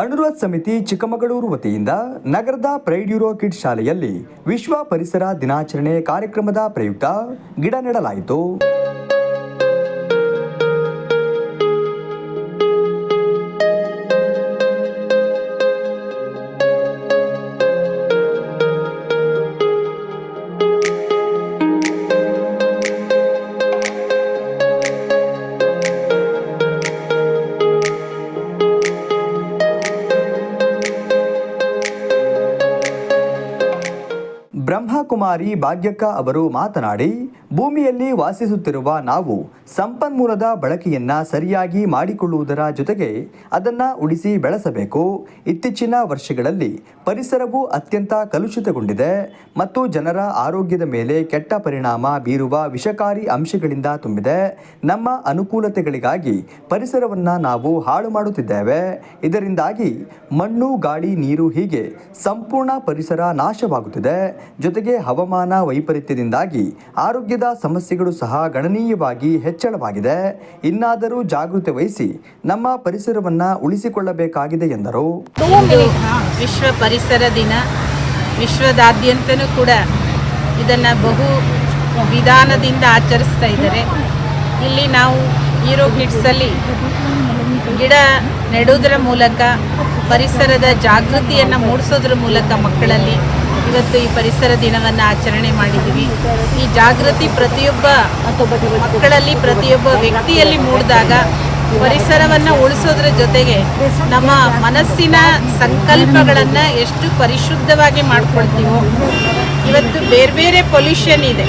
ಅನುರೋಧ್ ಸಮಿತಿ ಚಿಕ್ಕಮಗಳೂರು ವತಿಯಿಂದ ನಗರದ ಪ್ರೈಡ್ ಯೂರೋ ಕಿಡ್ ಶಾಲೆಯಲ್ಲಿ ವಿಶ್ವ ಪರಿಸರ ದಿನಾಚರಣೆ ಕಾರ್ಯಕ್ರಮದ ಪ್ರಯುಕ್ತ ಗಿಡ ನೆಡಲಾಯಿತು. ಬ್ರಹ್ಮಕುಮಾರಿ ಭಾಗ್ಯಕ್ಕ ಅವರು ಮಾತನಾಡಿ ಭೂಮಿಯಲ್ಲಿ ವಾಸಿಸುತ್ತಿರುವ ನಾವು ಸಂಪನ್ಮೂಲದ ಬಳಕೆಯನ್ನು ಸರಿಯಾಗಿ ಮಾಡಿಕೊಳ್ಳುವುದರ ಜೊತೆಗೆ ಅದನ್ನು ಉಳಿಸಿ ಬೆಳೆಸಬೇಕು. ಇತ್ತೀಚಿನ ವರ್ಷಗಳಲ್ಲಿ ಪರಿಸರವು ಅತ್ಯಂತ ಕಲುಷಿತಗೊಂಡಿದೆ ಮತ್ತು ಜನರ ಆರೋಗ್ಯದ ಮೇಲೆ ಕೆಟ್ಟ ಪರಿಣಾಮ ಬೀರುವ ವಿಷಕಾರಿ ಅಂಶಗಳಿಂದ ತುಂಬಿದೆ. ನಮ್ಮ ಅನುಕೂಲತೆಗಳಿಗಾಗಿ ಪರಿಸರವನ್ನ ನಾವು ಹಾಳು ಮಾಡುತ್ತಿದ್ದೇವೆ. ಇದರಿಂದಾಗಿ ಮಣ್ಣು, ಗಾಳಿ, ನೀರು ಹೀಗೆ ಸಂಪೂರ್ಣ ಪರಿಸರ ನಾಶವಾಗುತ್ತಿದೆ. ಜೊತೆಗೆ ಹವಾಮಾನ ವೈಪರೀತ್ಯದಿಂದಾಗಿ ಆರೋಗ್ಯದ ಸಮಸ್ಯೆಗಳು ಸಹ ಗಣನೀಯವಾಗಿ ಹೆಚ್ಚಳವಾಗಿದೆ. ಇನ್ನಾದರೂ ಜಾಗೃತಿ ವಹಿಸಿ ನಮ್ಮ ಪರಿಸರವನ್ನ ಉಳಿಸಿಕೊಳ್ಳಬೇಕಾಗಿದೆ ಎಂದರು. ವಿಶ್ವ ಪರಿಸರ ದಿನ. ವಿಶ್ವದಾದ್ಯಂತನೂ ಕೂಡ ಇದನ್ನು ಬಹು ವಿಧಾನದಿಂದ ಆಚರಿಸ್ತಾ ಇದ್ದಾರೆ. ಇಲ್ಲಿ ನಾವು ಹೀರೋ ಕಿಡ್ಸಲ್ಲಿ ಗಿಡ ನೆಡುವುದರ ಮೂಲಕ, ಪರಿಸರದ ಜಾಗೃತಿಯನ್ನು ಮೂಡಿಸೋದ್ರ ಮೂಲಕ ಮಕ್ಕಳಲ್ಲಿ ಇವತ್ತು ಈ ಪರಿಸರ ದಿನವನ್ನು ಆಚರಣೆ ಮಾಡಿದ್ದೀವಿ. ಈ ಜಾಗೃತಿ ಪ್ರತಿಯೊಬ್ಬ ಮಕ್ಕಳಲ್ಲಿ, ಪ್ರತಿಯೊಬ್ಬ ವ್ಯಕ್ತಿಯಲ್ಲಿ ಮೂಡಿದಾಗ ಪರಿಸರವನ್ನು ಉಳಿಸೋದ್ರ ಜೊತೆಗೆ ನಮ್ಮ ಮನಸ್ಸಿನ ಸಂಕಲ್ಪಗಳನ್ನು ಎಷ್ಟು ಪರಿಶುದ್ಧವಾಗಿ ಮಾಡ್ಕೊಳ್ತೀವೋ. ಇವತ್ತು ಬೇರೆ ಬೇರೆ ಪೊಲ್ಯೂಷನ್ ಇದೆ.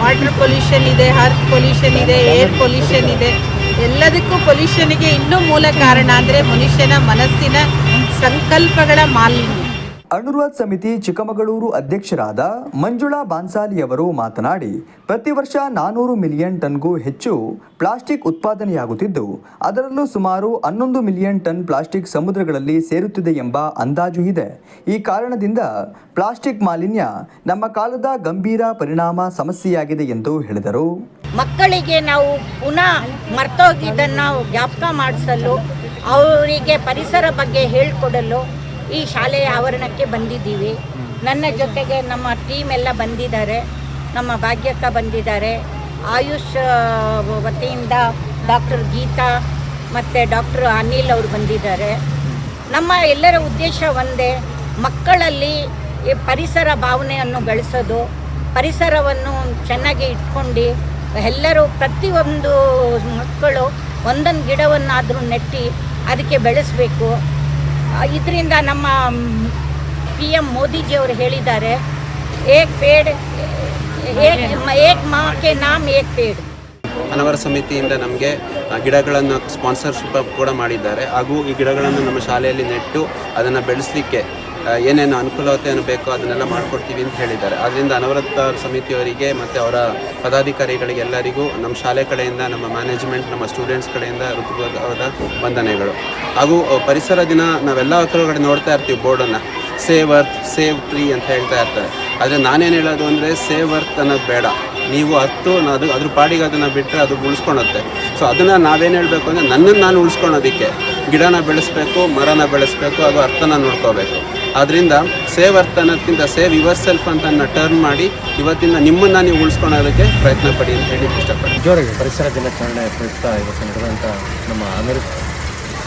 ವಾಟರ್ ಪೊಲ್ಯೂಷನ್ ಇದೆ, ಅರ್ತ್ ಪೊಲ್ಯೂಷನ್ ಇದೆ, ಏರ್ ಪೊಲ್ಯೂಷನ್ ಇದೆ. ಎಲ್ಲದಕ್ಕೂ ಪೊಲ್ಯೂಷನ್ಗೆ ಇನ್ನೂ ಮೂಲ ಕಾರಣ ಅಂದರೆ ಮನುಷ್ಯನ ಮನಸ್ಸಿನ ಸಂಕಲ್ಪಗಳ ಮಾಲಿನ್ಯ. ಅನುರೋಧ್ ಸಮಿತಿ ಚಿಕ್ಕಮಗಳೂರು ಅಧ್ಯಕ್ಷರಾದ ಮಂಜುಳಾ ಬಾನ್ಸಾಲಿಯವರು ಮಾತನಾಡಿ, ಪ್ರತಿ ವರ್ಷ ನಾನೂರು ಮಿಲಿಯನ್ ಟನ್ಗೂ ಹೆಚ್ಚು ಪ್ಲಾಸ್ಟಿಕ್ ಉತ್ಪಾದನೆಯಾಗುತ್ತಿದ್ದು, ಅದರಲ್ಲೂ ಸುಮಾರು ಹನ್ನೊಂದು ಮಿಲಿಯನ್ ಟನ್ ಪ್ಲಾಸ್ಟಿಕ್ ಸಮುದ್ರಗಳಲ್ಲಿ ಸೇರುತ್ತಿದೆ ಎಂಬ ಅಂದಾಜು ಇದೆ. ಈ ಕಾರಣದಿಂದ ಪ್ಲಾಸ್ಟಿಕ್ ಮಾಲಿನ್ಯ ನಮ್ಮ ಕಾಲದ ಗಂಭೀರ ಪರಿಣಾಮ ಸಮಸ್ಯೆಯಾಗಿದೆ ಎಂದು ಹೇಳಿದರು. ಮಕ್ಕಳಿಗೆ ನಾವು ಪುನಃ ಮರ್ತೋಗಿದ್ದನ್ನು ಜ್ಞಾಪಕ ಮಾಡಿಸಲು, ಅವರಿಗೆ ಪರಿಸರ ಬಗ್ಗೆ ಹೇಳಿಕೊಡಲು ಈ ಶಾಲೆಯ ಆವರಣಕ್ಕೆ ಬಂದಿದ್ದೀವಿ. ನನ್ನ ಜೊತೆಗೆ ನಮ್ಮ ಟೀಮ್ ಎಲ್ಲ ಬಂದಿದ್ದಾರೆ. ನಮ್ಮ ಭಾಗ್ಯಕ್ಕ ಬಂದಿದ್ದಾರೆ. ಆಯುಷ್ ವತಿಯಿಂದ ಡಾಕ್ಟರ್ ಗೀತಾ ಮತ್ತು ಡಾಕ್ಟರ್ ಅನಿಲ್ ಅವರು ಬಂದಿದ್ದಾರೆ. ನಮ್ಮ ಎಲ್ಲರ ಉದ್ದೇಶ ಒಂದೇ, ಮಕ್ಕಳಲ್ಲಿ ಪರಿಸರ ಭಾವನೆಯನ್ನು ಬೆಳೆಸೋದು, ಪರಿಸರವನ್ನು ಚೆನ್ನಾಗಿ ಇಟ್ಕೊಂಡು ಎಲ್ಲರೂ ಪ್ರತಿಯೊಂದು ಮಕ್ಕಳು ಒಂದೊಂದು ಗಿಡವನ್ನಾದರೂ ನೆಟ್ಟಿ ಅದಕ್ಕೆ ಬೆಳೆಸಬೇಕು. ಇದರಿಂದ ನಮ್ಮ ಪಿ ಎಂ ಮೋದಿಜಿಯವರು ಹೇಳಿದ್ದಾರೆ, ಏಕ್ ಪೇಡ್, ಏಕ್ ಮಾಕೆ ನಾಮ್ ಏಕ್ ಪೇಡ್. ಅನವರ ಸಮಿತಿಯಿಂದ ನಮಗೆ ಗಿಡಗಳನ್ನು ಸ್ಪಾನ್ಸರ್ಶಿಪ್ ಕೂಡ ಮಾಡಿದ್ದಾರೆ. ಹಾಗೂ ಈ ಗಿಡಗಳನ್ನು ನಮ್ಮ ಶಾಲೆಯಲ್ಲಿ ನೆಟ್ಟು ಅದನ್ನು ಬೆಳೆಸಲಿಕ್ಕೆ ಏನೇನು ಅನುಕೂಲತೆಯನ್ನು ಬೇಕೋ ಅದನ್ನೆಲ್ಲ ಮಾಡಿಕೊಡ್ತೀವಿ ಅಂತ ಹೇಳಿದ್ದಾರೆ. ಅದರಿಂದ ಅನವರತ ಸಮಿತಿಯವರಿಗೆ ಮತ್ತು ಅವರ ಪದಾಧಿಕಾರಿಗಳಿಗೆಲ್ಲರಿಗೂ ನಮ್ಮ ಶಾಲೆ ಕಡೆಯಿಂದ, ನಮ್ಮ ಮ್ಯಾನೇಜ್ಮೆಂಟ್ ನಮ್ಮ ಸ್ಟೂಡೆಂಟ್ಸ್ ಕಡೆಯಿಂದ ಋತುವಾದ ವಂದನೆಗಳು. ಹಾಗೂ ಪರಿಸರ ದಿನ ನಾವೆಲ್ಲ ಕಡೆ ನೋಡ್ತಾ ಇರ್ತೀವಿ ಬೋರ್ಡನ್ನು. ಸೇವ್ ಅರ್ತ್ ಸೇವ್ ಟ್ರೀ ಅಂತ ಹೇಳ್ತಾ ಇರ್ತಾರೆ. ಆದರೆ ನಾನೇನು ಹೇಳೋದು ಅಂದರೆ ಸೇವ್ ಅರ್ತ್ ಅನ್ನೋದು ಬೇಡ. ನೀವು ಹತ್ತು ಅದು, ಅದ್ರ ಪಾಡಿಗೆ ಅದನ್ನು ಬಿಟ್ಟರೆ ಅದು ಉಳಿಸ್ಕೊಳುತ್ತೆ. ಸೊ ಅದನ್ನು ನಾವೇನು ಹೇಳಬೇಕು ಅಂದರೆ ನನ್ನನ್ನು ನಾನು ಉಳಿಸ್ಕೊಳೋದಕ್ಕೆ ಗಿಡನ ಬೆಳೆಸಬೇಕು, ಮರನ ಬೆಳೆಸಬೇಕು ಹಾಗೂ ಅರ್ಥನ ನೋಡ್ಕೋಬೇಕು. ಆದ್ದರಿಂದ ಸೇವ್ ಅರ್ಥ ಅನ್ನೋದಕ್ಕಿಂತ ಸೇವ್ ಯುವರ್ ಸೆಲ್ಫ್ ಅಂತ ಟರ್ನ್ ಮಾಡಿ ಇವತ್ತಿಂದ ನಿಮ್ಮನ್ನು ನೀವು ಉಳಿಸ್ಕೊಳೋದಕ್ಕೆ ಪ್ರಯತ್ನ ಪಡಿ ಅಂತ ಹೇಳಿ ಇಷ್ಟಪಡ್ತೀನಿ. ಜೋರಾಗಿ ಪರಿಸರ ದಿನಾಚರಣೆ ಪ್ರಯುಕ್ತ ಇವತ್ತು ನಡೆದಂಥ ನಮ್ಮ ಅಮೆರಿಕ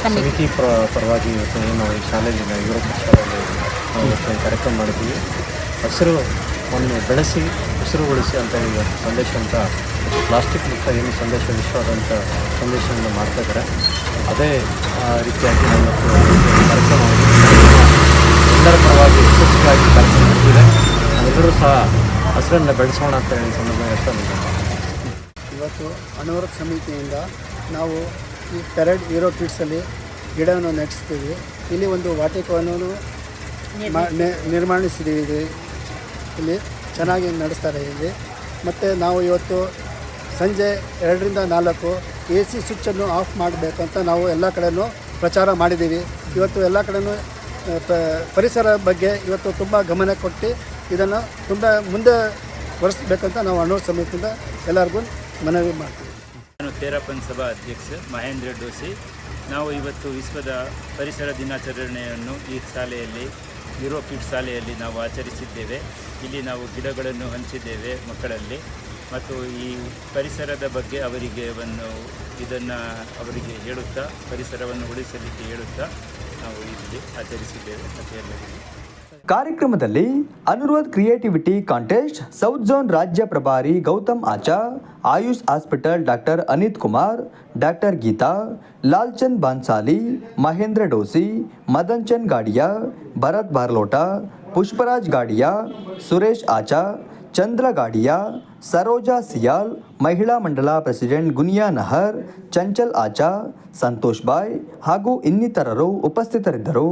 ಸಮಿತಿ. ಪ್ರ ಪರವಾಗಿ ಇವತ್ತು ಏನು ಈ ಶಾಲೆಯಲ್ಲಿ ನಾವು ಯುರೋಪ್ ಶಾಲೆಯಲ್ಲಿ ನಾವು ಇವತ್ತು ಕಾರ್ಯಕ್ರಮ ಮಾಡಿದ್ದೀವಿ ಹಸಿರು ಒಂದು ಬೆಳೆಸಿ ಉಳಿಸಿ ಅಂತ ಹೇಳಿ ಇವತ್ತು ಸಂದೇಶ ಅಂತ ಪ್ಲಾಸ್ಟಿಕ್ ಮುಕ್ತ ಏನು ಸಂದೇಶ ವಿಶ್ವಾದಂಥ ಸಂದೇಶವನ್ನು ಮಾಡ್ತಾ ಇದ್ದಾರೆ. ಅದೇ ಆ, ರೀತಿಯಾಗಿ ನಾವು ಇವತ್ತು ಈ ಕಾರ್ಯಕ್ರಮವನ್ನು ಎಲ್ಲರ ಪರವಾಗಿ ಯಶಸ್ವಿಯಾಗಿ ಕೆಲಸ ಮಾಡ್ತಿದೆ ನಾವೆಲ್ಲರೂ ಸಹ ಹಸಿರನ್ನು ಬೆಳೆಸೋಣ ಅಂತ ಹೇಳಿ ಸಂದರ್ಭ ಇವತ್ತು ಅನವರತ ಸಮಿತಿಯಿಂದ ನಾವು ಈ ಪೆರಡ್ ಹೀರೋ ಕಿಡ್ಸಲ್ಲಿ ಗಿಡವನ್ನು ನೆಟ್ಟಿಸ್ತೀವಿ. ಇಲ್ಲಿ ಒಂದು ವಾಟಿಕವನ್ನು ನಿರ್ಮಾಣಿಸಿದ್ದೀವಿ. ಇಲ್ಲಿ ಚೆನ್ನಾಗಿ ನಡೆಸ್ತಾರೆ ಇಲ್ಲಿ. ಮತ್ತು ನಾವು ಇವತ್ತು ಸಂಜೆ ಎರಡರಿಂದ ನಾಲ್ಕು ಎ ಸಿ ಸ್ವಿಚ್ಚನ್ನು ಆಫ್ ಮಾಡಬೇಕಂತ ನಾವು ಎಲ್ಲ ಕಡೆನೂ ಪ್ರಚಾರ ಮಾಡಿದ್ದೀವಿ. ಇವತ್ತು ಎಲ್ಲ ಪ- ಪರಿಸರ ಬಗ್ಗೆ ಇವತ್ತು ತುಂಬ ಗಮನ ಕೊಟ್ಟು ಇದನ್ನು ತುಂಬ ಮುಂದೆ ಒರೆಸ್ಬೇಕಂತ ನಾವು ಅನ್ನೋ ಸಮಯದಿಂದ ಎಲ್ಲರಿಗೂ ಮನವಿ ಮಾಡ್ತೀವಿ. ನಾನು ತೇರಾ ಸಭಾ ಅಧ್ಯಕ್ಷ ಮಹೇಂದ್ರ ಡೋಸಿ. ನಾವು ಇವತ್ತು ವಿಶ್ವದ ಪರಿಸರ ದಿನಾಚರಣೆಯನ್ನು ಈ ಶಾಲೆಯಲ್ಲಿ ಯುರೋ ಶಾಲೆಯಲ್ಲಿ ನಾವು ಆಚರಿಸಿದ್ದೇವೆ. ಇಲ್ಲಿ ನಾವು ಗಿಡಗಳನ್ನು ಹಂಚಿದ್ದೇವೆ ಮಕ್ಕಳಲ್ಲಿ. ಮತ್ತು ಈ ಪರಿಸರದ ಬಗ್ಗೆ ಅವರಿಗೆ ಒಂದು ಇದನ್ನು ಅವರಿಗೆ ಹೇಳುತ್ತಾ, ಪರಿಸರವನ್ನು ಉಳಿಸಲಿಕ್ಕೆ ಹೇಳುತ್ತಾ ನಾವು ಆಚರಿಸಿದ್ದೇವೆ ಕಾರ್ಯಕ್ರಮದಲ್ಲಿ Anurodh creativity contest south zone ರಾಜ್ಯ ಪ್ರಭಾರಿ Gautam Acha, Ayush hospital doctor Anit Kumar, doctor Geeta, Lalchand Bansali, Mahendra Doshi, Madan Chand Gadiya, Bharat Barlota, Pushparaj Gadiya, Suresh Acha, Chandra Gadiya Saroja Sial Mahila Mandal president ಗುನಿಯಾ ನಹರ್ ಚಂಚಲ್ ಆಚಾ ಸಂತೋಷ್ ಬಾಯ್ ಹಾಗೂ ಇನ್ನಿತರರು ಉಪಸ್ಥಿತರಿದ್ದರು.